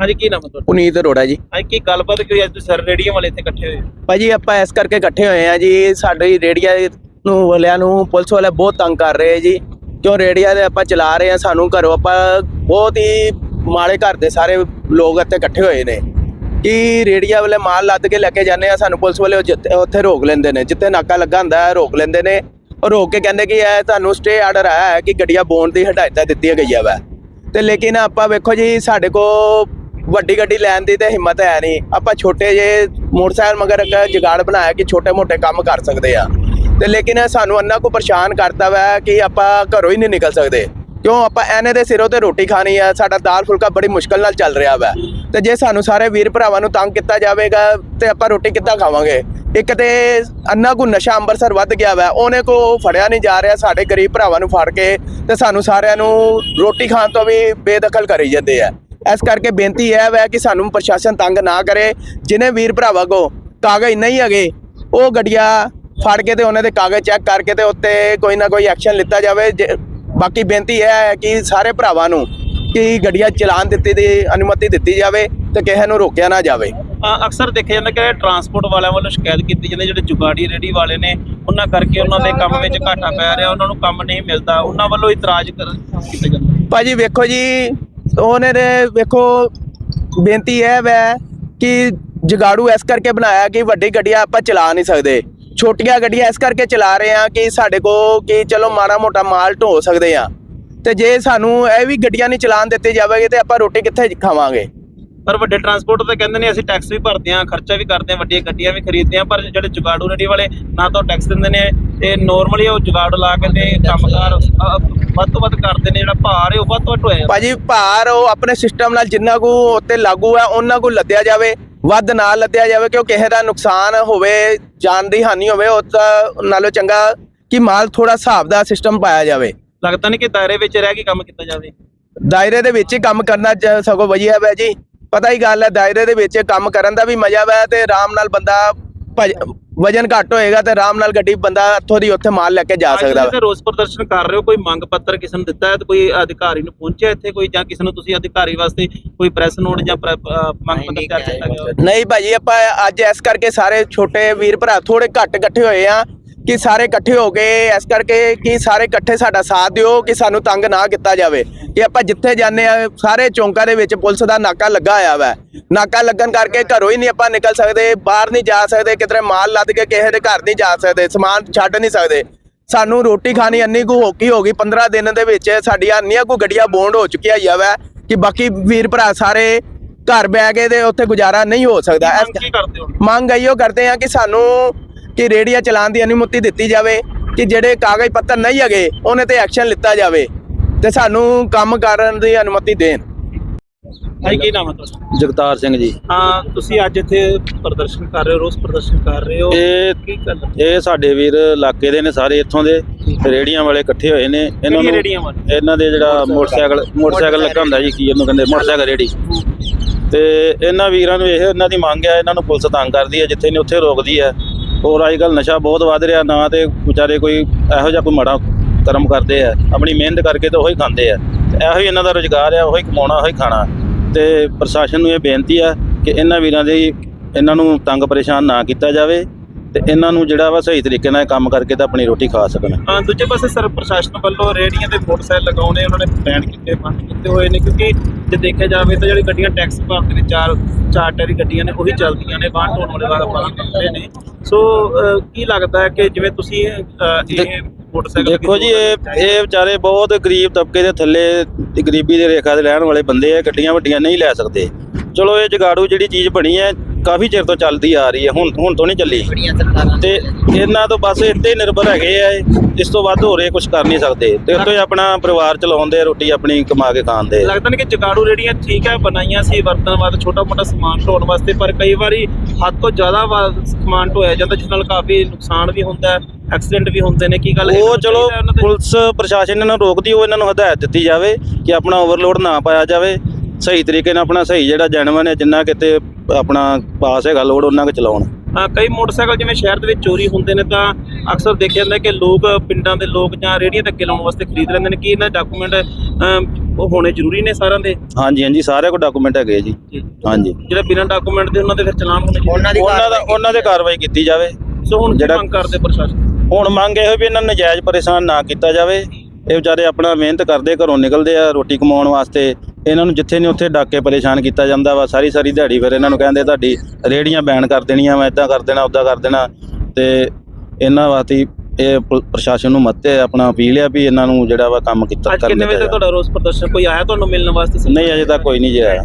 ਹਾਂਜੀ ਕੀ ਨਾਮ ਹੈ ਤੁਹਾਡਾ? ਪੁਨੀਤ ਅਰੋੜਾ ਜੀ। ਅੱਜ ਕੀ ਗੱਲਬਾਤ ਕਰੀ ਅੱਜ ਤੁਸੀਂ? ਸਰ ਰੇਡੀਓ ਵਾਲੇ ਇੱਥੇ ਇਕੱਠੇ ਹੋਏ ਹੋ? ਭਾਜੀ ਆਪਾਂ ਇਸ ਕਰਕੇ ਇਕੱਠੇ ਹੋਏ ਆ ਜੀ। ਸਾਡੀ ਰੇੜੀਆ ਨੂੰ ਵਾਲਿਆਂ ਨੂੰ ਪੁਲਿਸ ਵਾਲੇ ਬਹੁਤ ਤੰਗ ਕਰ ਰਹੇ ਜੀ। ਕਿਉਂ ਰੇੜੀਆ ਦੇ ਆਪਾਂ ਚਲਾ ਰਹੇ ਆ ਸਾਨੂੰ ਘਰੋਂ ਆਪਾਂ ਬਹੁਤ ਹੀ ਮਾੜੇ ਘਰ ਦੇ ਸਾਰੇ ਲੋਕ ਇੱਥੇ ਇਕੱਠੇ ਹੋਏ ਨੇ। ਕਿ ਰੇੜੀਆ ਵਾਲੇ ਮਾਲ ਲੱਦ ਕੇ ਲੈ ਕੇ ਜਾਂਦੇ ਆ, ਸਾਨੂੰ ਪੁਲਿਸ ਵਾਲੇ ਜਿੱਥੇ- ਉੱਥੇ ਰੋਕ ਲੈਂਦੇ ਨੇ, ਜਿੱਥੇ ਨਾਕਾ ਲੱਗਾ ਹੁੰਦਾ ਹੈ ਰੋਕ ਲੈਂਦੇ ਨੇ। ਔਰ ਰੋਕ ਕੇ ਕਹਿੰਦੇ ਕਿ ਇਹ ਤੁਹਾਨੂੰ ਸਟੇ ਆਰਡਰ ਆਇਆ ਹੈ ਕਿ ਗੱਡੀਆਂ ਬੋਨ ਦੀ ਹਦਾਇਤਾਂ ਦਿੱਤੀਆਂ ਗਈਆਂ ਵਾ। ਤੇ ਲੇਕਿਨ ਆਪਾਂ ਵੇਖੋ ਜੀ, ਸਾਡੇ ਕੋ ਵੱਡੀ ਗੱਡੀ ਲੈਣ ਦੀ ਤੇ ਹਿੰਮਤ ਹੈ ਨਹੀਂ। ਆਪਾਂ ਛੋਟੇ ਜੇ ਮੋਟਰਸਾਈਕਲ ਮਗਰ ਇੱਕ ਜਗਾੜ ਬਣਾਇਆ ਕਿ ਛੋਟੇ ਮੋਟੇ ਕੰਮ ਕਰ ਸਕਦੇ ਆ। ਤੇ ਲੇਕਿਨ ਸਾਨੂੰ ਅੰਨਾ ਕੋ ਪਰੇਸ਼ਾਨ ਕਰਤਾ ਵਾ ਕਿ ਆਪਾਂ ਘਰੋਂ ਹੀ ਨਹੀਂ ਨਿਕਲ ਸਕਦੇ। ਕਿਉਂ? ਆਪਾਂ ਐਨੇ ਦੇ ਸਿਰੋਂ ਤੇ ਰੋਟੀ ਖਾਣੀ ਆ, ਸਾਡਾ ਦਾਲ ਫੁਲਕਾ ਬੜੀ ਮੁਸ਼ਕਲ ਨਾਲ ਚੱਲ ਰਿਹਾ ਵਾ। ਤੇ ਜੇ ਸਾਨੂੰ ਸਾਰੇ ਵੀਰ ਭਰਾਵਾਂ ਨੂੰ ਤੰਗ ਕੀਤਾ ਜਾਵੇਗਾ, ਤੇ ਆਪਾਂ ਰੋਟੀ ਕਿੱਦਾਂ ਖਾਵਾਂਗੇ? ਇੱਕ ਤੇ ਅੰਨਾ ਕੋ ਨਸ਼ਾ ਅੰਮ੍ਰਿਤਸਰ ਵੱਧ ਗਿਆ ਵਾ, ਉਹਨੇ ਕੋ ਫੜਿਆ ਨਹੀਂ ਜਾ ਰਿਹਾ, ਸਾਡੇ ਗਰੀਬ ਭਰਾਵਾਂ ਨੂੰ ਫੜ ਕੇ ਤੇ ਸਾਨੂੰ ਸਾਰਿਆਂ ਨੂੰ ਰੋਟੀ ਖਾਣ ਤੋਂ ਵੀ ਬੇਦਖਲ ਕਰੀ ਜਾਂਦੇ ਆ। ਇਸ ਕਰਕੇ ਬੇਨਤੀ ਇਹ ਹੈ ਕਿ ਸਾਨੂੰ ਪ੍ਰਸ਼ਾਸਨ ਤੰਗ ਨਾ ਕਰੇ, ਜਿਨੇ ਵੀਰ ਭਰਾਵਾਂ ਕੋ ਕਾਗਜ਼ ਨਹੀਂ ਹੈਗੇ, ਉਹ ਗੱਡੀਆਂ ਫੜ ਕੇ ਤੇ ਉਹਨਾਂ ਦੇ ਕਾਗਜ਼ ਚੈੱਕ ਕਰਕੇ ਤੇ ਉੱਤੇ ਕੋਈ ਨਾ ਕੋਈ ਐਕਸ਼ਨ ਲਿੱਤਾ ਜਾਵੇ। ਬਾਕੀ ਬੇਨਤੀ ਇਹ ਹੈ ਕਿ ਸਾਰੇ ਭਰਾਵਾਂ ਨੂੰ ਕਿ ਗੱਡੀਆਂ ਚਲਾਨ ਦਿੱਤੀ ਦੀ ਅਨੁਮਤੀ ਦਿੱਤੀ ਜਾਵੇ ਤੇ ਕਿਸੇ ਨੂੰ ਰੋਕਿਆ ਨਾ ਜਾਵੇ। ਅਕਸਰ ਦੇਖਿਆ ਜਾਂਦਾ ਕਿ ਟਰਾਂਸਪੋਰਟ ਵਾਲਿਆਂ ਵੱਲੋਂ ਸ਼ਿਕਾਇਤ ਕੀਤੀ ਜਾਂਦੀ ਜਿਹੜੇ ਜੁਗਾੜੀ ਰੇੜੀ ਵਾਲੇ ਨੇ ਉਹਨਾਂ ਕਰਕੇ ਉਹਨਾਂ ਦੇ ਕੰਮ ਵਿੱਚ ਘਾਟਾ ਪੈ ਰਿਹਾ ਉਹਨਾਂ ਨੂੰ ਕੰਮ ਨਹੀਂ ਮਿਲਦਾ। ਉਹਨਾਂ ਵੱਲੋਂ ਇਤਰਾਜ਼ ਕਰ ਕੀਤਾ ਜਾਂਦਾ ਭਾਜੀ ਵੇਖੋ ਜੀ ਉਹਨੇ ਦੇ ਵੇਖੋ ਬੇਨਤੀ ਇਹ ਵੈ ਕਿ ਜਗਾੜੂ ਇਸ ਕਰਕੇ ਬਣਾਇਆ ਕਿ ਵੱਡੀ ਗੱਡੀਆਂ ਆਪਾਂ ਚਲਾ ਨਹੀਂ ਸਕਦੇ। ਛੋਟੀਆਂ ਗੱਡੀਆਂ ਇਸ ਕਰਕੇ ਚਲਾ ਰਹੇ ਆ ਕਿ ਸਾਡੇ ਕੋ ਕਿ ਚਲੋ ਮਾੜਾ ਮੋਟਾ ਮਾਲ ਢੋ ਸਕਦੇ ਆ ਤੇ ਜੇ ਸਾਨੂੰ ਇਹ ਵੀ ਗੱਡੀਆਂ ਨਹੀਂ ਚਲਾਉਣ ਦਿੱਤੀ ਜਾਵੇਗੀ ਤੇ ਆਪਾਂ ਰੋਟੀ ਕਿੱਥੇ ਖਾਵਾਂਗੇ? ਪਰ ਵੱਡੇ ਟਰਾਂਸਪੋਰਟ ਤੇ ਕਹਿੰਦੇ ਨੇ ਅਸੀਂ ਟੈਕਸ ਵੀ ਭਰਦੇ ਹਾਂ ਖਰਚਾ ਵੀ ਕਰਦੇ ਹਾਂ ਵੱਡੀਆਂ ਗੱਡੀਆਂ ਵੀ ਖਰੀਦਦੇ ਹਾਂ ਪਰ ਜਿਹੜੇ ਜੁਗਾੜੂ ਰੇੜੀ ਵਾਲੇ ਨਾ ਤਾਂ ਟੈਕਸ ਦਿੰਦੇ ਨੇ ਤੇ ਨੋਰਮਲੀ ਉਹ ਜੁਗਾੜ ਲਾ ਕੇ ਤੇ ਕੰਮਕਾਰ ਵੱਧ ਤੋਂ ਵੱਧ ਕਰਦੇ ਨੇ ਜਿਹੜਾ ਭਾਰ ਹੈ ਉਹ ਵੱਧ ਤੋਂ ਵੱਧ ਹੋਇਆ ਭਾਜੀ ਭਾਰ ਉਹ ਆਪਣੇ ਸਿਸਟਮ ਨਾਲ ਜਿੰਨਾ ਕੁ ਉੱਤੇ ਲਾਗੂ ਹੈ ਉਹਨਾਂ ਕੁ ਲੱਦਿਆ ਜਾਵੇ। ਵੱਧ ਨਾ ਲੱਦਿਆ ਜਾਵੇ ਕਿਉਂ ਕਿਸੇ ਦਾ ਨੁਕਸਾਨ ਹੋਵੇ ਜਾਨ ਦੀ ਹਾਨੀ ਹੋਵੇ ਉਹ ਤਾਂ ਨਾਲੋਂ ਚੰਗਾ ਕਿ ਮਾਲ ਥੋੜਾ ਹਿਸਾਬ ਦਾ ਸਿਸਟਮ ਪਾਇਆ ਜਾਵੇ। ਲੱਗਦਾ ਨਹੀਂ ਕਿ ਦਾਇਰੇ ਵਿੱਚ ਰਹਿ ਕੇ ਕੰਮ ਕੀਤਾ ਜਾਵੇ। ਦਾਇਰੇ ਦੇ ਵਿੱਚ ਹੀ ਕੰਮ ਕਰਨਾ ਜ- ਸਗੋਂ ਵਧੀਆ ਹੈ ਜੀ। ਪਤਾ ਹੀ ਗੱਲ ਹੈ ਦਾਇਰੇ ਦੇ ਵਿੱਚ ਕੰਮ ਕਰਨ ਦਾ ਵੀ ਮਜ਼ਾ ਵਾ ਤੇ ਆਰਾਮ ਨਾਲ ਬੰਦਾ ਭਜ- ਵਜਨ ਘੱਟ ਹੋਏਗਾ ਤੇ ਆਰਾਮ ਨਾਲ ਗੱਡੀ ਬੰਦਾ ਇੱਥੋਂ ਦੀ ਉੱਥੇ ਮਾਲ ਲੈ ਕੇ ਜਾ ਸਕਦਾ ਤੁਸੀਂ ਰੋਸ ਪ੍ਰਦਰਸ਼ਨ ਕਰ ਰਹੇ ਹੋ ਕੋਈ ਮੰਗ ਪੱਤਰ ਕਿਸੇ ਨੂੰ ਦਿੱਤਾ ਹੈ ਤੇ ਕੋਈ ਅਧਿਕਾਰੀ ਨੂੰ ਪਹੁੰਚਿਆ ਇੱਥੇ ਕੋਈ ਜਾਂ ਕਿਸੇ ਨੂੰ ਤੁਸੀਂ ਅਧਿਕਾਰੀ ਵਾਸਤੇ ਕੋਈ ਪ੍ਰੈਸ ਨੋਟ ਜਾਂ ਮੰਗ ਪੱਤਰ ਤਿਆਰ ਕੀਤਾ ਗਿਆ? ਨਹੀਂ। ਭਾਜੀ ਆਪਾਂ ਅੱਜ ਇਸ ਕਰਕੇ ਸਾਰੇ ਛੋਟੇ ਵੀਰ ਭਰਾ ਥੋੜੇ ਘੱਟ ਇਕੱਠੇ ਹੋਏ ਆ। ਕਿ ਸਾਰੇ ਇਕੱਠੇ ਹੋ ਗਏ ਇਸ ਕਰਕੇ ਕਿ ਸਾਰੇ ਇਕੱਠੇ ਸਾਡਾ ਸਾਥ ਦਿਓ ਕਿ ਸਾਨੂੰ ਤੰਗ ਨਾ ਕੀਤਾ ਜਾਵੇ। ਕਿ ਆਪਾਂ ਜਿੱਥੇ ਜਾਂਦੇ ਆ ਸਾਰੇ ਚੌਂਕਾਂ ਦੇ ਵਿੱਚ ਪੁਲਿਸ ਦਾ ਨਾਕਾ ਲੱਗਾ ਹੋਇਆ ਵਾ। ਨਾਕਾ ਲੱਗਣ ਕਰਕੇ ਘਰੋਂ ਹੀ ਨਹੀਂ ਆਪਾਂ ਨਿਕਲ ਸਕਦੇ ਬਾਹਰ ਨਹੀਂ ਜਾ ਸਕਦੇ ਕਿਤੇ ਮਾਲ ਲੱਦ ਕੇ ਕਿਸੇ ਦੇ ਘਰ ਨਹੀਂ ਜਾ ਸਕਦੇ ਸਮਾਨ ਛੱਡ ਨਹੀਂ ਸਕਦੇ। ਸਾਨੂੰ ਰੋਟੀ ਖਾਣੀ ਇੰਨੀ ਕੁ ਹੋਕੀ ਹੋ ਗਈ 15 ਦਿਨ ਦੇ ਵਿੱਚ ਸਾਡੀਆਂ ਇੰਨੀਆਂ ਕੁ ਗੱਡੀਆਂ ਬੌਂਡ ਹੋ ਚੁੱਕੀਆਂ ਆ ਵਾ ਕਿ ਬਾਕੀ ਵੀਰ ਭਰਾ ਸਾਰੇ ਘਰ ਬੈ ਕੇ ਤੇ ਉੱਥੇ ਗੁਜ਼ਾਰਾ ਨਹੀਂ ਹੋ ਸਕਦਾ। ਮੰਗ ਕੀ ਕਰਦੇ ਹੋ? ਮੰਗ ਇਹੋ ਕਰਦੇ ਆ ਕਿ ਸਾਨੂੰ ਕਿ ਰੇੜੀਆਂ ਚਲਾਉਣ ਦੀ ਅਨੁਮਤੀ ਦਿੱਤੀ ਜਾਵੇ ਕਿ ਜਿਹੜੇ ਕਾਗਜ਼ ਪੱਤਰ ਨਹੀਂ ਹੈਗੇ ਉਹਨੇ ਤੇ ਐਕਸ਼ਨ ਲਿੱਤਾ ਜਾਵੇ ਤੇ ਸਾਨੂੰ ਕੰਮ ਕਰਨ ਦੀ ਅਨੁਮਤੀ ਦੇਣ। ਭਾਈ ਕੀ ਨਾਮ ਹੈ ਤੁਹਾਡਾ? ਜਗਤਾਰ ਸਿੰਘ ਜੀ। ਹਾਂ ਤੁਸੀਂ ਅੱਜ ਇੱਥੇ ਪ੍ਰਦਰਸ਼ਨ ਕਰ ਰਹੇ ਹੋ ਰੋਸ ਪ੍ਰਦਰਸ਼ਨ ਕਰ ਰਹੇ ਹੋ। ਇਹ ਕੀ ਗੱਲ ਇਹ ਸਾਡੇ ਵੀਰ ਇਲਾਕੇ ਦੇ ਨੇ ਸਾਰੇ ਇੱਥੋਂ ਦੇ। ਰੇੜੀਆਂ ਵਾਲੇ ਇਕੱਠੇ ਹੋਏ ਨੇ। ਇਹਨਾਂ ਨੂੰ? ਇਹਨਾਂ ਦੇ ਜਿਹੜਾ ਮੋਟਰਸਾਈਕਲ। ਮੋਟਰਸਾਈਕਲ ਲੱਗਾ ਹੁੰਦਾ ਜੀ ਕੀ ਇਹਨੂੰ ਕਹਿੰਦੇ ਮੋਟਰਸਾਈਕਲ ਰੇੜੀ। ਤੇ ਇਹਨਾਂ ਵੀਰਾਂ ਨੂੰ ਇਹ ਇਹਨਾਂ ਦੀ ਮੰਗ ਹੈ ਇਹਨਾਂ ਨੂੰ ਪੁਲਿਸ ਤੰਗ ਕਰਦੀ ਹੈ ਜਿੱਥੇ ਨੇ ਉੱਥੇ ਰੋਕਦੀ ਹੈ। ਹੋਰ ਅੱਜ ਕੱਲ ਨਸ਼ਾ ਬਹੁਤ ਵੱਧ ਰਿਹਾ, ਨਾ ਤੇ ਵਿਚਾਰੇ ਕੋਈ ਇਹੋ ਜਿਹਾ ਕੋਈ ਮਾੜਾ ਕਰਮ ਕਰਦੇ ਆ। ਆਪਣੀ ਮਿਹਨਤ ਕਰਕੇ ਤਾਂ ਉਹੀ ਖਾਂਦੇ ਆ। ਤੇ ਇਹੋ ਹੀ ਇਹਨਾਂ ਦਾ ਰੋਜ਼ਗਾਰ ਆ, ਉਹੀ ਕਮਾਉਣਾ, ਉਹੀ ਖਾਣਾ। ਤੇ ਪ੍ਰਸ਼ਾਸਨ ਨੂੰ ਇਹ ਬੇਨਤੀ ਆ ਕਿ ਇਹਨਾਂ ਵੀਰਾਂ ਦੇ ਇਹਨਾਂ ਨੂੰ ਤੰਗ ਪਰੇਸ਼ਾਨ ਨਾ ਕੀਤਾ ਜਾਵੇ। ਤੇ ਇਹਨਾਂ ਨੂੰ ਜਿਹੜਾ ਵਾ ਸਹੀ ਤਰੀਕੇ ਨਾਲ ਕੰਮ ਕਰਕੇ ਤਾਂ ਆਪਣੀ ਰੋਟੀ ਖਾ ਸਕਣ। ਹਾਂ ਦੂਜੇ ਪਾਸੇ ਸਰ ਪ੍ਰਸ਼ਾਸਨ ਵੱਲੋਂ ਰੇਹੜੀਆਂ ਤੇ ਮੋਟਰਸਾਈਕਲ ਲਗਾਉਣੇ ਉਹਨਾਂ ਨੇ ਬੈਨ ਕੀਤੇ ਬੰਦ ਕੀਤੇ ਹੋਏ ਨੇ ਕਿਉਂਕਿ ਜੇ ਦੇਖਿਆ ਜਾਵੇ ਤਾਂ ਜਿਹੜੀ ਗੱਡੀਆਂ ਟੈਕਸ ਭਰਦੇ ਨੇ ਚਾਰ ਚਾਰ ਟੈਰੀ ਗੱਡੀਆਂ ਨੇ ਉਹੀ ਚੱਲਦੀਆਂ ਨੇ ਵਾਹਨ ਢੋਣ ਵਾਲੇ ਵਾਲਾ ਪਾਲਣ ਕਰਦੇ ਨੇ। ਸੋ ਅਹ, ਕੀ ਲੱਗਦਾ ਹੈ ਕਿ ਜਿਵੇਂ ਤੁਸੀਂ ਅਹ, ਇਹ ਮੋਟਰਸਾਈਕਲ ਦੇਖੋ ਜੀ ਇਹ ਇਹ ਵਿਚਾਰੇ ਬਹੁਤ ਗਰੀਬ ਤਬਕੇ ਦੇ ਥੱਲੇ ਤੇ ਗਰੀਬੀ ਦੇ ਰੇਖਾ ਦੇ ਰਹਿਣ ਵਾਲੇ ਬੰਦੇ ਆ ਗੱਡੀਆਂ ਵੱਡੀਆਂ ਨਹੀਂ ਲੈ ਸਕਦੇ। ਚਲੋ ਇਹ ਜਗਾੜੂ ਜਿਹੜੀ ਚੀਜ਼ ਬਣੀ ਹੈ ਕਾਫੀ ਚਿਰ ਤੋਂ ਚੱਲਦੀ ਆ ਰਹੀ ਹੈ ਹੁਣ ਹੁਣ ਤੋਂ ਨਹੀਂ ਚੱਲੀ ਤੇ ਇਹਨਾਂ ਤੋਂ ਬਸ ਇੱਥੇ ਹੀ ਨਿਰਭਰ ਹੈਗੇ ਆ ਇਹ। ਇਸ ਤੋਂ ਵੱਧ ਹੋਰ ਕੁਝ ਕਰ ਨਹੀਂ ਸਕਦੇ ਤੇ ਉੱਤੋਂ ਹੀ ਆਪਣਾ ਪਰਿਵਾਰ ਚਲਾਉਂਦੇ ਆ ਰੋਟੀ ਆਪਣੀ ਕਮਾ ਕੇ ਖਾਂਦੇ ਆ। ਲੱਗਦਾ ਨਹੀਂ ਕਿ ਜਗਾੜੂ ਰੇੜੀਆਂ ਠੀਕ ਹੈ ਬਣਾਈਆਂ ਸੀ ਵਰਤਣ ਵਾਸਤੇ ਛੋਟਾ ਮੋਟਾ ਸਮਾਨ ਢੋਣ ਵਾਸਤੇ ਪਰ ਕਈ ਵਾਰੀ ਹੱਦ ਤੋਂ ਜ਼ਿਆਦਾ ਵਾ- ਸਮਾਨ ਢੋਇਆ ਜਾਂਦਾ ਜਿਸ ਨਾਲ ਕਾਫੀ ਨੁਕਸਾਨ ਵੀ ਹੁੰਦਾ ਹੈ ਐਕਸੀਡੈਂਟ ਵੀ ਹੁੰਦੇ ਨੇ ਕੀ ਗੱਲ ਇਹਨਾਂ ਉਹ ਚਲੋ ਪੁਲਿਸ ਪ੍ਰਸ਼ਾਸਨ ਇਹਨਾਂ ਨੂੰ ਰੋਕਦੀ ਉਹ ਇਹਨਾਂ ਨੂੰ ਹਦਾਇਤ ਦਿੱਤੀ ਜਾਵੇ ਕਿ ਆਪਣਾ ਓਵਰਲੋਡ ਨਾ ਪਾਇਆ ਜਾਵੇ ਸਹੀ ਤਰੀਕੇ ਨਾਲ ਆਪਣਾ ਸਹੀ ਜਿਹੜਾ ਜੈਨੂਅਨ ਹੈ ਜਿੰਨਾ ਕਿਤੇ ਆਪਣਾ ਪਾਸ ਹੈਗਾ ਲੋਡ ਉਹਨਾਂ ਕੁ ਚਲਾਉਣ। ਅ, ਕਈ ਮੋਟਰਸਾਈਕਲ ਜਿਵੇਂ ਸ਼ਹਿਰ ਦੇ ਵਿੱਚ ਚੋਰੀ ਹੁੰਦੇ ਨੇ ਤਾਂ ਅਕਸਰ ਦੇਖਿਆ ਜਾਂਦਾ ਕਿ ਲੋਕ ਪਿੰਡਾਂ ਦੇ ਲੋਕ ਜਾਂ ਰੇੜੀਆਂ ਤੇ ਅੱਗੇ ਲਾਉਣ ਵਾਸਤੇ ਖਰੀਦ ਲੈਂਦੇ ਨੇ। ਕਿ ਇਹਨਾਂ ਡਾਕੂਮੈਂਟ ਉਹ ਹੋਣੇ ਜ਼ਰੂਰੀ ਨੇ ਸਾਰਿਆਂ ਦੇ? ਹਾਂਜੀ ਹਾਂਜੀ ਸਾਰੇ ਕੋਲ ਡਾਕੂਮੈਂਟ ਹੈਗੇ ਜੀ। ਹਾਂਜੀ। ਜਿਹੜੇ ਬਿਨਾਂ ਡਾਕੂਮੈਂਟ ਦੇ ਉਹਨਾਂ ਦੇ ਫਿਰ ਚਲਾਨ ਹੋਣੇ ਚਾਹੀਦੇ ਉਹਨਾਂ ਦੀ ਉਹਨਾਂ ਦਾ ਉਹਨਾਂ ਦੇ ਕਾਰਵਾਈ ਕੀਤੀ ਜਾਵੇ। ਸੋ ਹੁਣ ਕੀ ਜਿਹੜਾ- ਮੰਗ ਕਰਦੇ ਪ੍ਰਸ਼ਾਸਨ? ਹੁਣ ਮੰਗ ਇਹੋ ਵੀ ਇਹਨਾਂ ਨੂੰ ਨਜਾਇਜ਼ ਪਰੇਸ਼ਾਨ ਨਾ ਕੀਤਾ ਜਾਵੇ। ਇਹ ਵਿਚਾਰੇ ਆਪਣਾ ਮਿਹਨਤ ਕਰਦੇ ਘਰੋਂ ਨਿਕਲਦੇ ਆ ਰੋਟੀ ਕਮਾਉਣ ਵਾਸਤੇ। ਇਹਨਾਂ ਨੂੰ ਜਿੱਥੇ ਨਹੀਂ ਉੱਥੇ ਡੱਕ ਪਰੇਸ਼ਾਨ ਕੀਤਾ ਜਾਂਦਾ ਵਾ ਸਾਰੀ ਸਾਰੀ ਦਿਹਾੜੀ ਫਿਰ ਇਹਨਾਂ ਨੂੰ ਕਹਿੰਦੇ ਤੁਹਾਡੀ ਰੇੜੀਆਂ ਬੈਨ ਕਰ ਦੇਣੀਆਂ ਵਾ ਇਦਾਂ ਕਰ ਦੇਣਾ ਉਦਾਂ ਕਰ ਦੇਣਾ। ਤੇ ਇਹਨਾਂ ਵਾਸਤੇ ਇਹ ਪ੍ਰਸ਼ਾਸਨ ਨੂੰ ਮੱਤੇ ਆਪਣਾ ਅਪੀਲ ਆ ਵੀ ਇਹਨਾਂ ਨੂੰ ਜਿਹੜਾ ਵਾ ਕੰਮ ਕੀਤਾ ਅੱਜ ਕਿੰਨੇ ਵਜੇ ਤੁਹਾਡਾ ਰੋਸ ਪ੍ਰਦਰਸ਼ਨ? ਕੋਈ ਆਇਆ ਤੁਹਾਨੂੰ ਮਿਲਣ ਵਾਸਤੇ? ਨਹੀਂ ਅਜੇ ਤੱਕ ਕੋਈ ਨਹੀਂ ਜੀ ਆਇਆ।